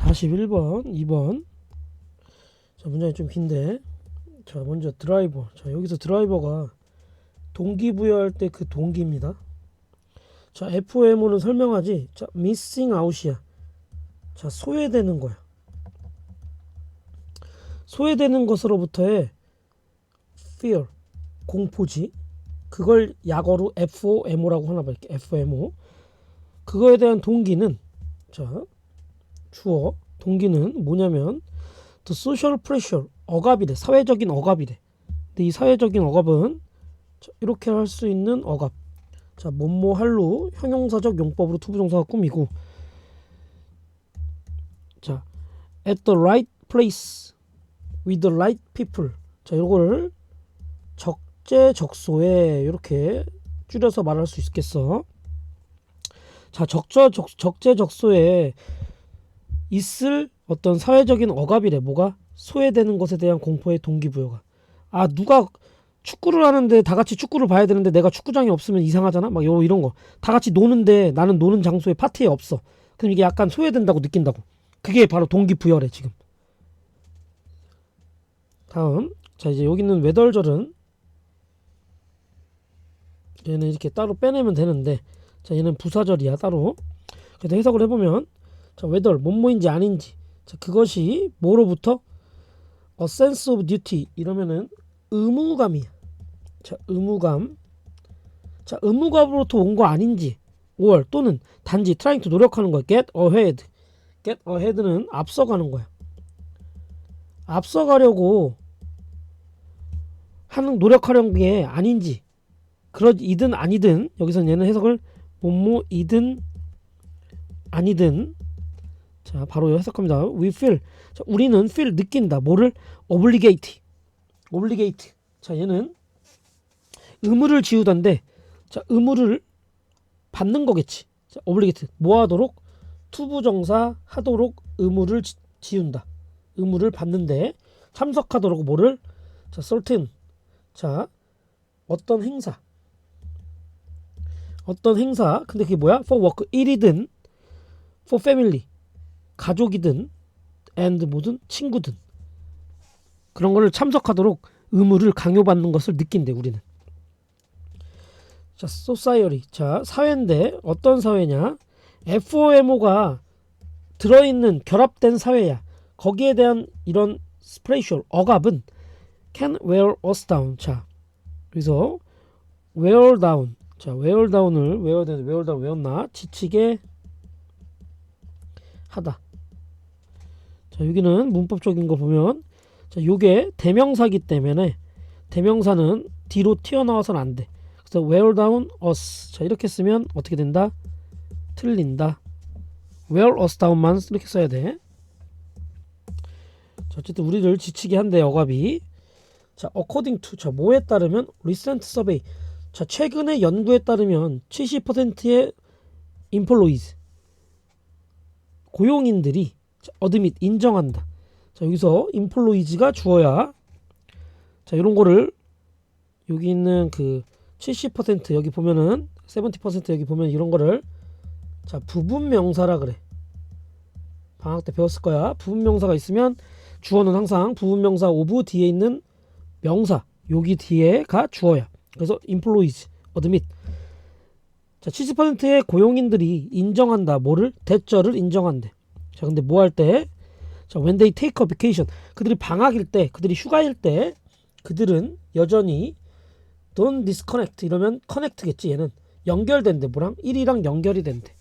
41번, 2번. 자, 문장이 좀 긴데. 자, 먼저 드라이버. 자, 여기서 드라이버가 동기부여할 때 그 동기입니다. 자, FOMO는 설명하지. 자, missing out이야. 자, 소외되는 거야. 소외되는 것으로부터의 fear, 공포지. 그걸 약어로 FOMO라고 하나 봐. 이렇게 FOMO. 그거에 대한 동기는 자, 주어 동기는 뭐냐면 the social pressure 억압이래. 사회적인 억압이래. 근데 이 사회적인 억압은 자, 이렇게 할 수 있는 억압. 자, 뭐뭐 할로 형용사적 용법으로 투부정사가 꾸미고 자, at the right place with the right people. 자, 이거를 적재적소에 이렇게 줄여서 말할 수 있겠어. 자, 적저 적, 적재적소에 있을 어떤 사회적인 억압이래. 뭐가 소외되는 것에 대한 공포의 동기부여가. 아, 누가 축구를 하는데 다 같이 축구를 봐야 되는데 내가 축구장이 없으면 이상하잖아. 막 요 이런 거. 다 같이 노는데 나는 노는 장소에 파티에 없어. 그럼 이게 약간 소외된다고 느낀다고. 그게 바로 동기부여래 지금. 다음. 자, 이제 여기 있는 외덜절은 얘는 이렇게 따로 빼내면 되는데 자, 얘는 부사절이야, 따로. 그래도 해석을 해 보면 자, whether 뭐뭐인지 아닌지. 자, 그것이 뭐로부터 a sense of duty 이러면은 의무감이야. 자, 의무감. 자, 의무감으로부터 온 거 아닌지. or 또는 단지 trying to 노력하는 거야. get ahead. get ahead는 앞서가는 거야. 앞서가려고 하는 노력하려는 게 아닌지. 그러이든 아니든 여기서 얘는 해석을 뭐뭐이든 아니든 자 바로 해석합니다. We feel. 자, 우리는 feel 느낀다. 뭐를? obligate. obligate. 자 얘는 의무를 지우던데 자 의무를 받는 거겠지. 자, obligate. 뭐 하도록? 투부정사 하도록 의무를 지, 지운다. 의무를 받는데 참석하도록 뭐를? 자 certain 자 어떤 행사. 어떤 행사. 근데 그게 뭐야? for work. 일이든 for family 가족이든 and 뭐든 친구든 그런 거를 참석하도록 의무를 강요받는 것을 느낀대 우리는. 자 society. 자 사회인데 어떤 사회냐? FOMO가 들어있는 결합된 사회야. 거기에 대한 이런 스프레이셜 억압은 can wear us down. 자 그래서 wear down. 자, wear down을 외워야 되는데 wear down 외웠나? 지치게 하다. 자, 여기는 문법적인 거 보면 자, 요게 대명사기 때문에 대명사는 뒤로 튀어나와서는 안 돼. 그래서 wear down us. 자, 이렇게 쓰면 어떻게 된다? 틀린다. wear us down만 이렇게 써야 돼. 자, 어쨌든 우리를 지치게 한대 억압이. 자, according to 자, 뭐에 따르면 recent survey 자, 최근의 연구에 따르면 70%의 employees 고용인들이 어드밋 인정한다. 자, 여기서 employees가 주어야 자, 이런 거를 여기 있는 그 70% 여기 보면은 70% 여기 보면 이런 거를 자, 부분 명사라 그래. 방학 때 배웠을 거야. 부분 명사가 있으면 주어는 항상 부분 명사 오브 뒤에 있는 명사 여기 뒤에가 주어야. 그래서 employees, admit. 자, 70%의 고용인들이 인정한다. 뭐를? 대절을 인정한대. 자, 근데 뭐 할 때? 자, when they take a vacation. 그들이 방학일 때, 그들이 휴가일 때, 그들은 여전히 don't disconnect 이러면 connect겠지. 얘는 연결된대. 뭐랑? 1이랑 연결이 된대.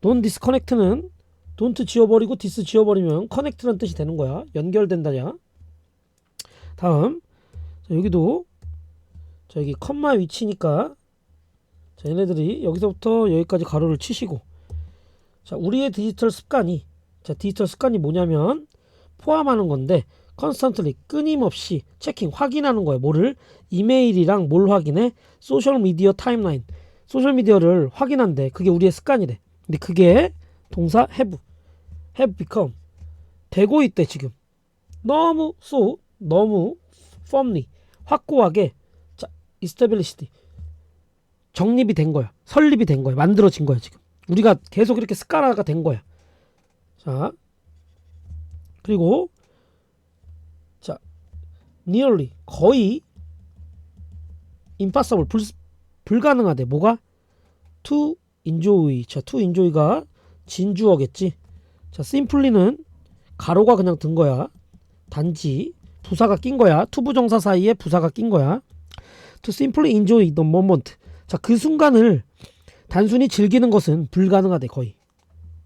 don't disconnect는 don't 지워버리고 dis 지워버리면 connect라는 뜻이 되는 거야. 연결된다냐. 다음. 자, 여기도 자 여기 컴마 위치니까 자 얘네들이 여기서부터 여기까지 가로를 치시고 자 우리의 디지털 습관이 자 디지털 습관이 뭐냐면 포함하는 건데 컨스턴트리 끊임없이 체킹 확인하는 거예요. 뭐를? 이메일이랑 뭘 확인해? 소셜 미디어 타임라인 소셜 미디어를 확인한대. 그게 우리의 습관이래. 근데 그게 동사 have have become. 되고 있대 지금. 너무 so 너무 firmly 확고하게 established. 정립이 된 거야. 설립이 된 거야. 만들어진 거야, 지금. 우리가 계속 이렇게 습관화가 된 거야. 자, 그리고 자 nearly 거의 impossible 불, 불가능하대. 뭐가? to enjoy. 자 to enjoy가 진주어겠지. 자 simply는 가로가 그냥 든 거야. 단지 부사가 낀 거야. 투부정사 사이에 부사가 낀 거야. to simply enjoy the moment. 자 그 순간을 단순히 즐기는 것은 불가능하대 거의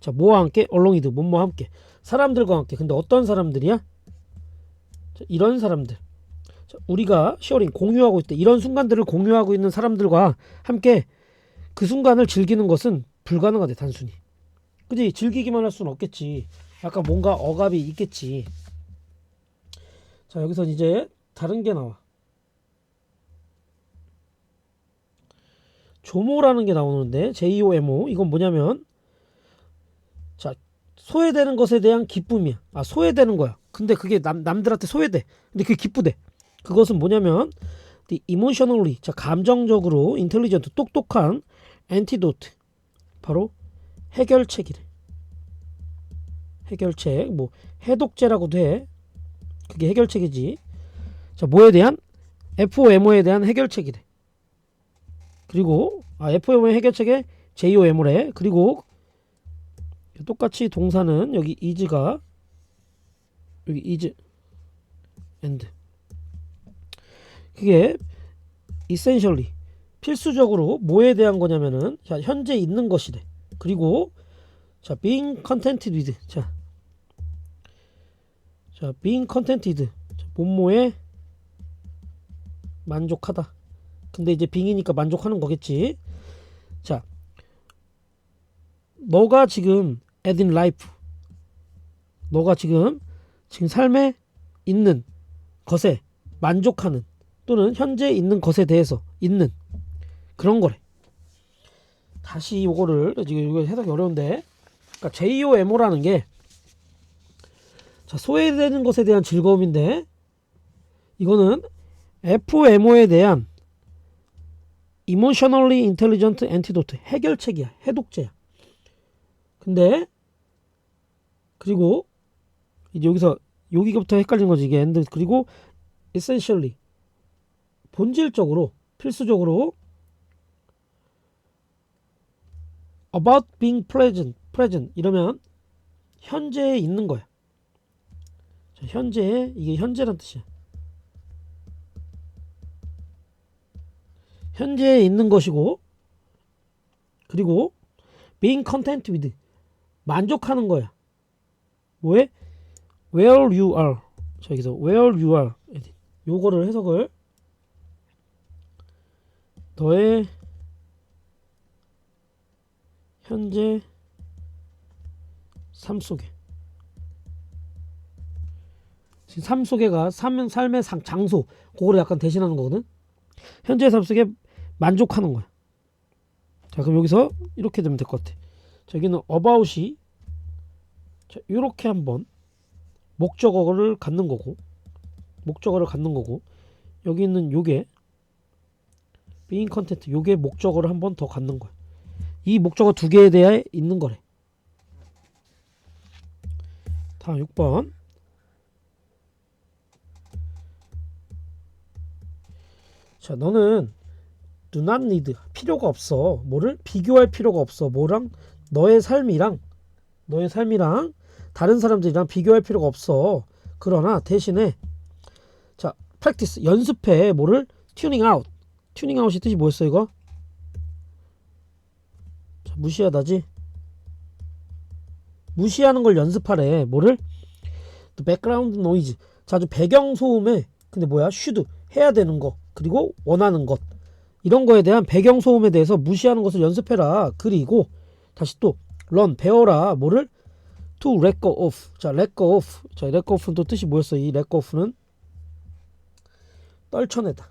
자 뭐와 함께? along이드 뭐뭐와 함께. 사람들과 함께. 근데 어떤 사람들이야? 자, 이런 사람들. 자, 우리가 시어링 공유하고 있대 이런 순간들을 공유하고 있는 사람들과 함께 그 순간을 즐기는 것은 불가능하대 단순히. 그지? 즐기기만 할 수는 없겠지. 약간 뭔가 억압이 있겠지. 자 여기서 이제 다른 게 나와. 조모라는 게 나오는데 JOMO 이건 뭐냐면 자 소외되는 것에 대한 기쁨이야. 아 소외되는 거야. 근데 그게 남, 남들한테 소외돼. 근데 그게 기쁘대. 그것은 뭐냐면 the emotionally 자 감정적으로 인텔리전트 똑똑한 엔티도트 바로 해결책이래. 해결책 뭐 해독제라고도 해. 그게 해결책이지. 자 뭐에 대한? FOMO에 대한 해결책이래. 그리고 아 FOMO의 해결책에 JOMO래. 그리고 똑같이 동사는 여기 is가 여기 is and. 그게 essentially 필수적으로 뭐에 대한 거냐면은 자 현재 있는 것이래. 그리고 자 being contented with 자, 자 being contented 자, 뭐뭐에 만족하다. 근데 이제 빙이니까 만족하는 거겠지. 자 너가 지금 in life 너가 지금 지금 삶에 있는 것에 만족하는 또는 현재 있는 것에 대해서 있는 그런 거래. 다시 이거를 지금 이거 해석이 어려운데, 그러니까 JOMO라는 게 자, 소외되는 것에 대한 즐거움인데 이거는 FMO에 대한 Emotionally Intelligent Antidote 해결책이야, 해독제야. 근데 그리고 이제 여기서 여기부터 헷갈린 거지 이게 엔드 그리고 essentially 본질적으로 필수적으로 about being present present 이러면 현재에 있는 거야. 자, 현재에 이게 현재란 뜻이야. 현재에 있는 것이고 그리고 being content with 만족하는 거야. 뭐에? where you are. 자, 여기서 where you are. 요거를 해석을 너의 현재 삶 속에 지금 삶 속에가 삶, 삶의 상, 장소 그거를 약간 대신하는 거거든 현재 삶 속에 만족하는 거야 자 그럼 여기서 이렇게 되면 될 것 같아 자, 여기는 about이 자, 이렇게 한번 목적어를 갖는 거고 목적어를 갖는 거고 여기 있는 요게 being content 요게 목적어를 한 번 더 갖는 거야. 이 목적어 두 개에 대해 있는 거래. 다음 6번. 자 너는 do not need 필요가 없어. 뭐를 비교할 필요가 없어. 뭐랑 너의 삶이랑 너의 삶이랑 다른 사람들이랑 비교할 필요가 없어. 그러나 대신에 자 practice 연습해. 뭐를? tuning out. tuning out이 뜻이 뭐였어 이거? 자, 무시하다지? 무시하는 걸 연습하래. 뭐를? The background noise. 자주 배경 소음에 근데 뭐야? should 해야 되는 거. 그리고 원하는 것. 이런 거에 대한 배경 소음에 대해서 무시하는 것을 연습해라. 그리고 다시 또 run 배워라. 뭐를? to let go of. 자 let go of. 자 let go of는 또 뜻이 뭐였어? 이 let go of는 떨쳐내다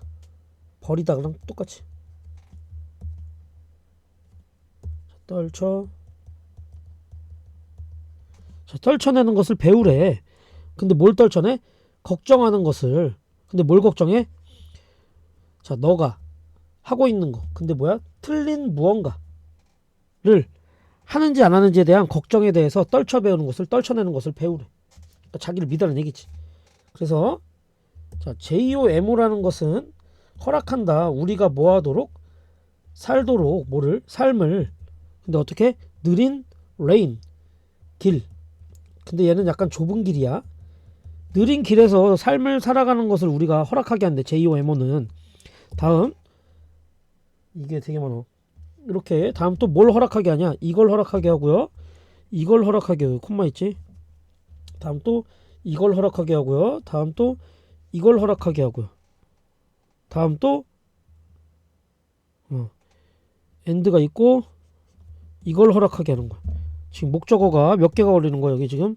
버리다 그랑 똑같이. 자, 떨쳐. 자, 떨쳐내는 것을 배우래. 근데 뭘 떨쳐내? 걱정하는 것을. 근데 뭘 걱정해? 자 너가 하고 있는 거. 근데 뭐야? 틀린 무언가를 하는지 안 하는지에 대한 걱정에 대해서 떨쳐 배우는 것을 떨쳐내는 것을 배우래 그러니까 자기를 믿으라는 얘기지. 그래서 자 JOMO라는 것은 허락한다. 우리가 뭐하도록 살도록 뭐를 삶을 근데 어떻게 느린 레인 길. 근데 얘는 약간 좁은 길이야. 느린 길에서 삶을 살아가는 것을 우리가 허락하게 한대. JOMO는 다음 이게 되게 많아. 이렇게 다음 또 뭘 허락하게 하냐? 이걸 허락하게 하고요. 이걸 허락하게 하고요. 콤마 있지? 다음 또 이걸 허락하게 하고요. 다음 또 이걸 허락하게 하고요. 다음 또 어, 엔드가 있고 이걸 허락하게 하는 거야. 지금 목적어가 몇 개가 걸리는 거야 여기 지금.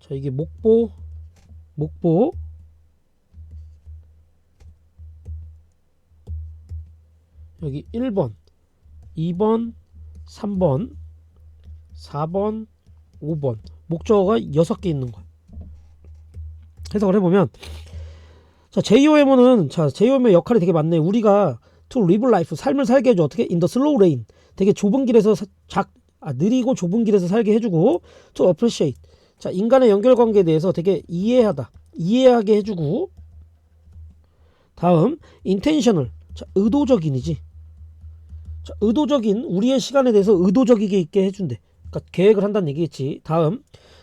자 이게 목보 목보 여기 1번 2번 3번 4번 5번. 목적어가 6개 있는 거야. 해석을 해보면 자 JOMO는 자 JOM의 역할이 되게 많네. 우리가 to live life 삶을 살게 해줘. 어떻게? In the slow lane 되게 좁은 길에서 사- 작 아, 느리고 좁은 길에서 살게 해주고 to appreciate. 자 인간의 연결 관계에 대해서 되게 이해하다. 이해하게 해주고. 다음 intentional. 자 의도적인이지 자, 의도적인 우리의 시간에 대해서 의도적이게 있게 해준대. 그러니까 계획을 한다는 얘기겠지. 다음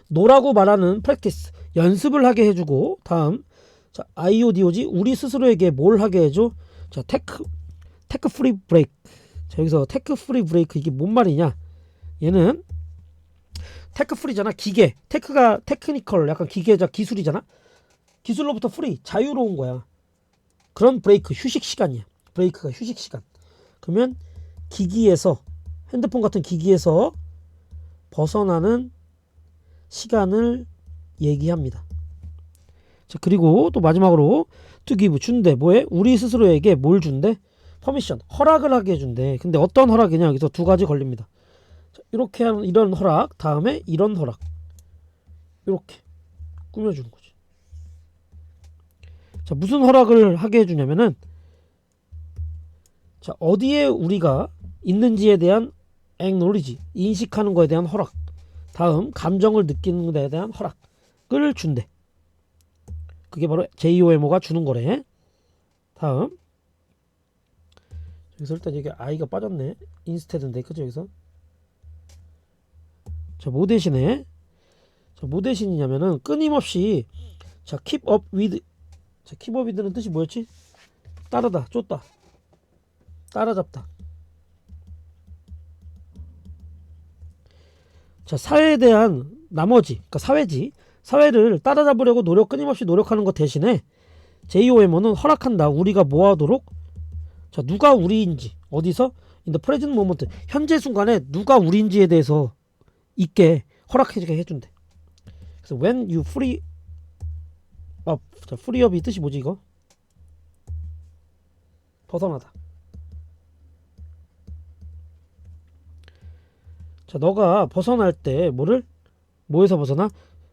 노라고 말하는 practice 연습을 하게 해주고 다음 자 IODOG 우리 스스로에게 뭘 하게 해줘? 자 테크 테크 프리 브레이크. 자 여기서 테크 프리 브레이크 이게 뭔 말이냐? 얘는 테크 프리잖아 기계 테크가 테크니컬 약간 기계자 기술이잖아 기술로부터 프리 자유로운 거야 그런 브레이크 휴식 시간이야 브레이크가 휴식 시간 그러면 기기에서 핸드폰 같은 기기에서 벗어나는 시간을 얘기합니다. 자 그리고 또 마지막으로 to give 준대 뭐해? 우리 스스로에게 뭘 준대? 퍼미션 허락을 하게 해준대. 근데 어떤 허락이냐 여기서 두 가지 걸립니다. 자, 이렇게 하는 이런 허락 다음에 이런 허락 이렇게 꾸며주는 거지. 자 무슨 허락을 하게 해주냐면은 자 어디에 우리가 있는지에 대한 acknowledge 인식하는 거에 대한 허락 다음 감정을 느끼는 것에 대한 허락을 준대. 그게 바로 JOMO가 주는 거래. 다음. 여기서 일단 여기 I가 빠졌네. 인스테드인데 그죠 여기서? 자뭐 대신에? 자뭐 대신이냐면은 끊임없이 자 keep up with 자 keep up with는 뜻이 뭐였지? 따르다 쫓다 따라잡다. 자, 사회에 대한 나머지, 그러니까 사회지, 사회를 따라잡으려고 노력 끊임없이 노력하는 것 대신에 JOMO는 허락한다. 우리가 뭐하도록 자, 누가 우리인지 어디서 the present moment 현재 순간에 누가 우리인지에 대해서 있게 허락해주게 해준대. 그래서 when you free up, 자, free up이 뜻이 뭐지 이거? 벗어나다. 자, 너가 벗어날 때 뭐를? 뭐에서 벗어나?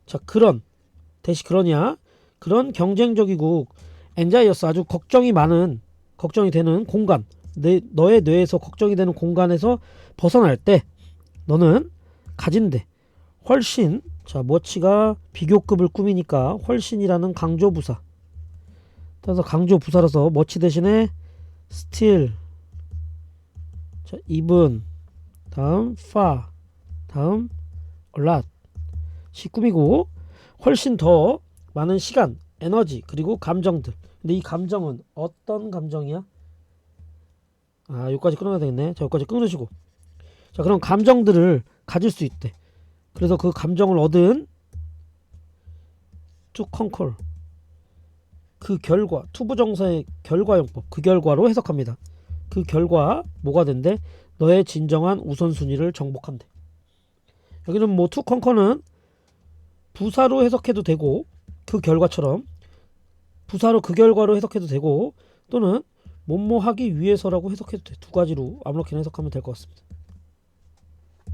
자, 그런. 대시 그러냐? 그런 경쟁적이고 엔자이어스 아주 걱정이 많은 걱정이 되는 공간. 내 너의 뇌에서 걱정이 되는 공간에서 벗어날 때 너는 가진대 훨씬 자 머치가 비교급을 꾸미니까 훨씬이라는 강조 부사. 따라서 강조 부사라서 머치 대신에 still 자 even 다음 far 다음 a lot 시 꾸미고 훨씬 더 많은 시간 에너지 그리고 감정들. 근데 이 감정은 어떤 감정이야? 아 여기까지 끊어야 되겠네. 자 여기까지 끊으시고. 자 그럼 감정들을 가질 수 있대. 그래서 그 감정을 얻은 conquer 그 결과 투부정사의 결과용법. 그 결과로 해석합니다. 그 결과 뭐가 된대 너의 진정한 우선순위를 정복한대. 여기는 뭐 투컨커는 부사로 해석해도 되고 그 결과처럼 부사로 그 결과로 해석해도 되고 또는 뭐뭐 하기 위해서라고 해석해도 돼. 두 가지로 아무렇게나 해석하면 될 것 같습니다.